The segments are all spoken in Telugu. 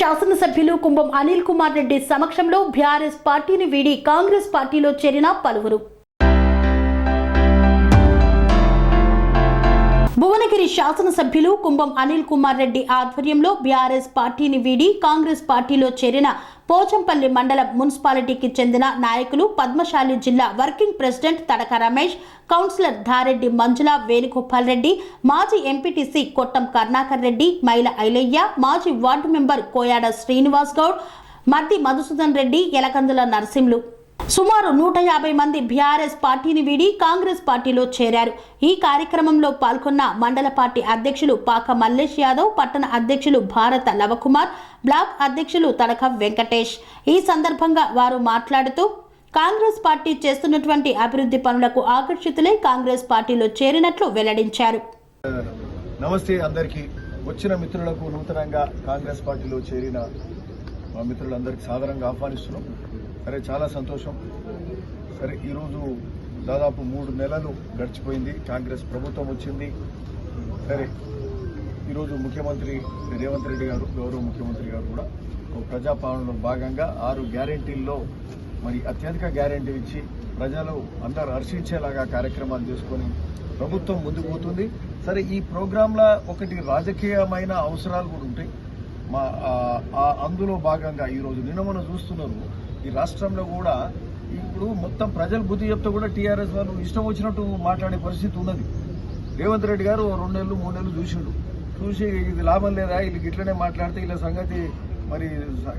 శాసనసభ్యులు కుంభం అనిల్ కుమార్ రెడ్డి సమక్షంలో బీఆర్ఎస్ పార్టీని వీడి కాంగ్రెస్ పార్టీలో చేరిన పలువురు. భువనగిరి శాసనసభ్యులు కుంభం అనిల్ కుమార్ రెడ్డి ఆధ్వర్యంలో బీఆర్ఎస్ పార్టీని వీడి కాంగ్రెస్ పార్టీలో చేరిన పోచంపల్లి మండలం మున్సిపాలిటీకి చెందిన నాయకులు పద్మశాలి జిల్లా working president Thadaka Ramesh councillor Dhareddy Manjula Venugopal Reddy మాజీ ఎంపీటీసీ కొట్టం కర్ణాకర్ రెడ్డి మైల ఐలయ్య మాజీ వార్డు మెంబర్ కోయాడ శ్రీనివాస్ గౌడ్ మద్ది మధుసూదన్ రెడ్డి యలకందుల నరసింహులు. సుమారు నూట యాభై మంది బీఆర్ఎస్ పార్టీని వీడి కాంగ్రెస్ పార్టీలో చేరారు. ఈ కార్యక్రమంలో పాల్గొన్న మండల పార్టీ అధ్యక్షులు పాక మల్లేష్ యాదవ్ పట్టణ అధ్యక్షులు భారత లవకుమార్ బ్లాక్ అధ్యక్షులు తడక వెంకటేష్. ఈ సందర్భంగా వారు మాట్లాడుతూ కాంగ్రెస్ పార్టీ చేస్తున్నటువంటి అభివృద్ధి పనులకు ఆకర్షితులై కాంగ్రెస్ పార్టీలో చేరినట్లు వెల్లడించారు. నమస్తే అందరికీ. వచ్చిన మిత్రులకు నూతనంగా కాంగ్రెస్ పార్టీలో చేరిన మా మిత్రులందరికీ సాధారణంగా ఆహ్వానిస్తున్నాం. సరే చాలా సంతోషం. సరే ఈరోజు దాదాపు మూడు నెలలు గడిచిపోయింది. కాంగ్రెస్ ప్రభుత్వం వచ్చింది. సరే ఈరోజు ముఖ్యమంత్రి రేవంత్ రెడ్డి గారు గౌరవ ముఖ్యమంత్రి గారు కూడా ఒక ప్రజాపాలనలో భాగంగా ఆరు గ్యారెంటీల్లో మరి అత్యధిక గ్యారెంటీ ఇచ్చి ప్రజలు అందరూ హర్షించేలాగా కార్యక్రమాలు చేసుకొని ప్రభుత్వం ముందుకు పోతుంది. సరే ఈ ప్రోగ్రాంలో ఒకటి రాజకీయమైన అవసరాలు కూడా ఉంటాయి. మా అందులో భాగంగా ఈరోజు నిన్న మనం చూస్తున్నారు. ఈ రాష్ట్రంలో కూడా ఇప్పుడు మొత్తం ప్రజలు బుద్ధి చెప్తే కూడా టీఆర్ఎస్ వాళ్ళు ఇష్టం వచ్చినట్టు మాట్లాడే పరిస్థితి ఉన్నది. రేవంత్ రెడ్డి గారు రెండు నెలలు మూడు నెలలు చూసిండు. చూసి ఇది లాభం లేదా? వీళ్ళకి ఇట్లనే మాట్లాడితే ఇలా సంగతి మరి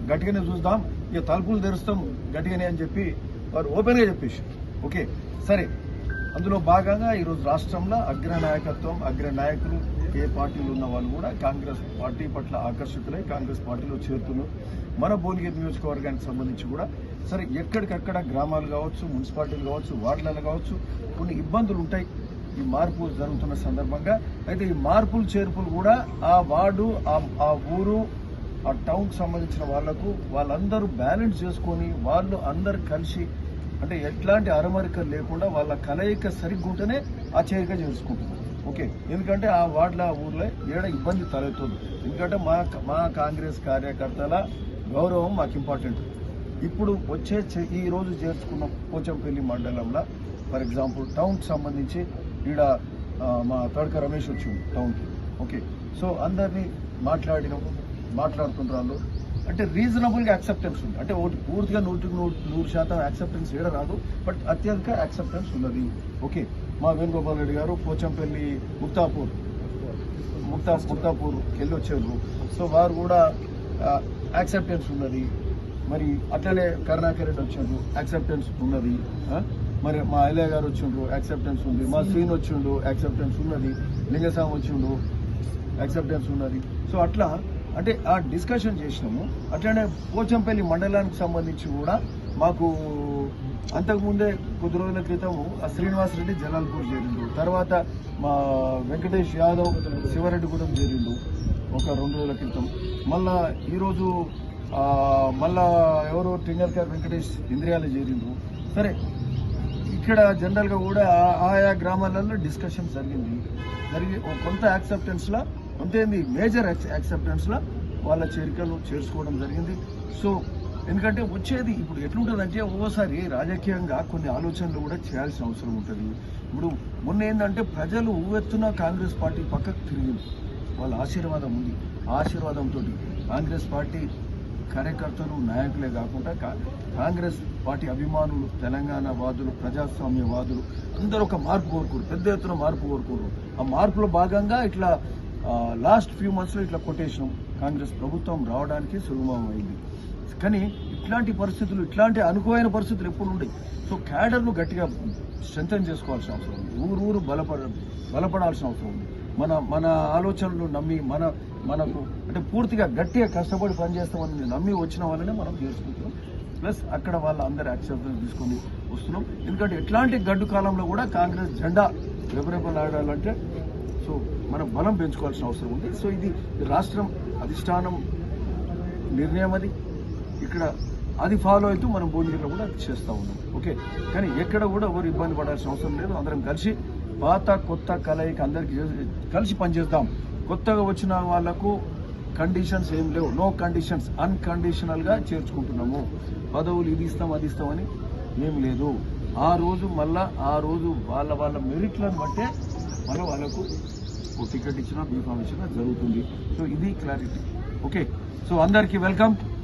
గట్టిగానే చూద్దాం. ఇక తలుపులు తెరుస్తాం గట్టిగానే అని చెప్పి వారు ఓపెన్గా చెప్పేసి. ఓకే సరే. అందులో భాగంగా ఈరోజు రాష్ట్రంలో అగ్ర నాయకత్వం అగ్ర నాయకులు ఏ పార్టీలు ఉన్న వాళ్ళు కూడా కాంగ్రెస్ పార్టీ పట్ల ఆకర్షితులై కాంగ్రెస్ పార్టీలో చేరుతున్నారు. మన భువనగిరి నియోజకవర్గానికి సంబంధించి కూడా సరే ఎక్కడికక్కడ గ్రామాలు కావచ్చు మున్సిపాలిటీలు కావచ్చు వార్డులలో కావచ్చు కొన్ని ఇబ్బందులు ఉంటాయి. ఈ మార్పులు జరుగుతున్న సందర్భంగా అయితే ఈ మార్పులు చేర్పులు కూడా ఆ వార్డు ఆ- ఆ ఊరు ఆ టౌన్కి సంబంధించిన వాళ్ళకు వాళ్ళందరూ బ్యాలెన్స్ చేసుకొని వాళ్ళు అందరు కలిసి అంటే ఎట్లాంటి అరమరికలు లేకుండా వాళ్ళ కలయిక సరిగ్గుంటేనే ఆ చేరిక చేసుకుంటున్నారు. ఓకే. ఎందుకంటే ఆ వార్డుల ఆ ఊర్లో ఏడ ఇబ్బంది తలెత్తుంది. ఎందుకంటే మా మా కాంగ్రెస్ కార్యకర్తల గౌరవం మాకు ఇంపార్టెంట్. ఇప్పుడు వచ్చే చే- ఈ రోజు చేర్చుకున్న పోచంపల్లి మండలంలో ఫర్ ఎగ్జాంపుల్ టౌన్కి సంబంధించి ఈడ మా తడక రమేష్ వచ్చింది టౌన్కి. ఓకే. సో అందరినీ మాట్లాడినాం మాట్లాడుతున్నారు అంటే రీజనబుల్గా యాక్సెప్టెన్స్ ఉంది. అంటే ఒకటి పూర్తిగా నూటికి నూరు నూరు శాతం యాక్సెప్టెన్స్ ఏడ రాదు బట్ అత్యధిక యాక్సెప్టెన్స్ ఉన్నది. ఓకే. మా వేణుగోపాల్ రెడ్డి గారు పోచంపల్లి ముక్తాపూర్ ముక్తా ముక్తాపూర్కి వెళ్ళి వచ్చారు సో వారు కూడా యాక్సెప్టెన్స్ ఉన్నది. మరి అట్లనే కరుణాకర్ రెడ్డి వచ్చారు యాక్సెప్టెన్స్ ఉన్నది? మరి మా ఐలయ్య గారు వచ్చిండ్రు యాక్సెప్టెన్స్ ఉంది. మా శ్రీన్ వచ్చిండు యాక్సెప్టెన్స్ ఉన్నది. లింగస్వామి వచ్చిండు యాక్సెప్టెన్స్ ఉన్నది. సో అట్లా అంటే ఆ డిస్కషన్ చేసినాము. అట్లనే పోచంపల్లి మండలానికి సంబంధించి కూడా మాకు అంతకుముందే కొద్ది రోజుల క్రితం ఆ శ్రీనివాస్ రెడ్డి జలాల్పూర్ చేరిండు. తర్వాత మా వెంకటేష్ యాదవ్ శివరెడ్డిగూడెం చేరిండు ఒక రెండు రోజుల క్రితం. మళ్ళా ఈరోజు మళ్ళా ఎవరో టింగర్కర్ వెంకటేష్ ఇంద్రియాలు చేరిండ్రు సరే ఇక్కడ జనరల్గా కూడా ఆ- ఆయా గ్రామాలలో డిస్కషన్ జరిగింది. జరిగి ఒక కొంత యాక్సెప్టెన్స్లో అంతేంది మేజర్ యాక్సెప్టెన్స్లో వాళ్ళ చేరికలు చేర్చుకోవడం జరిగింది. సో ఎందుకంటే వచ్చేది ఇప్పుడు ఎట్లుంటుందంటే ఒక్కోసారి రాజకీయంగా కొన్ని ఆలోచనలు కూడా చేయాల్సిన అవసరం ఉంటుంది. ఇప్పుడు మొన్న ఏంటంటే ప్రజలు ఊవెత్తున కాంగ్రెస్ పార్టీ పక్కకు తిరిగింది. వాళ్ళ ఆశీర్వాదం ఉంది. ఆశీర్వాదంతో కాంగ్రెస్ పార్టీ కార్యకర్తలు నాయకులే కాకుండా కా- కాంగ్రెస్ పార్టీ అభిమానులు తెలంగాణ వాదులు ప్రజాస్వామ్యవాదులు అందరూ ఒక మార్పు కోరుకోరు. పెద్ద ఎత్తున మార్పు కోరుకోరు. ఆ మార్పులో భాగంగా ఇట్లా లాస్ట్ ఫ్యూ మంత్స్లో ఇట్లా కొటేషన్ కాంగ్రెస్ ప్రభుత్వం రావడానికి సులభమైంది కానీ ఇట్లాంటి పరిస్థితులు ఇట్లాంటి అనుకోని పరిస్థితులు ఎప్పుడు ఉండవు సో క్యాడర్ను గట్టిగా స్ట్రెంగ్ చేసుకోవాల్సిన అవసరం ఉంది. ఊరు ఊరు బలపడ బలపడాల్సిన అవసరం ఉంది. మన మన ఆలోచనలు నమ్మి మన మనకు అంటే పూర్తిగా గట్టిగా కష్టపడి పనిచేస్తామని నమ్మి వచ్చిన వాళ్ళనే మనం చేసుకుంటున్నాం ప్లస్ అక్కడ వాళ్ళ అందరి యాక్సెప్టెన్స్ తీసుకొని వస్తున్నాం. ఎందుకంటే ఎట్లాంటి గడ్డు కాలంలో కూడా కాంగ్రెస్ జెండా రెపరెపలాడాలంటే సో మనం బలం పెంచుకోవాల్సిన అవసరం ఉంది. సో ఇది రాష్ట్రం అధిష్టానం నిర్ణయం అది. ఇక్కడ అది ఫాలో అవుతూ మనం భువనగిరిలో కూడా చేస్తూ ఉన్నాం. ఓకే కానీ ఎక్కడ కూడా ఎవరు ఇబ్బంది పడాల్సిన అవసరం లేదు. అందరం కలిసి పాత కొత్త కలయిక అందరికి కలిసి పనిచేద్దాం. కొత్తగా వచ్చిన వాళ్ళకు కండిషన్స్ ఏం లేవు. నో కండిషన్స్ అన్కండిషనల్గా చేర్చుకుంటున్నాము. పదవులు ఇది ఇస్తాం అది ఇస్తామని ఏం లేదు. ఆ రోజు మళ్ళా ఆ రోజు వాళ్ళ వాళ్ళ మెరిట్లను బట్టే మనం వాళ్ళకు టికెట్ ఇచ్చినా బీఫామ్ ఇచ్చినా జరుగుతుంది. సో ఇది క్లారిటీ ఓకే సో అందరికీ welcome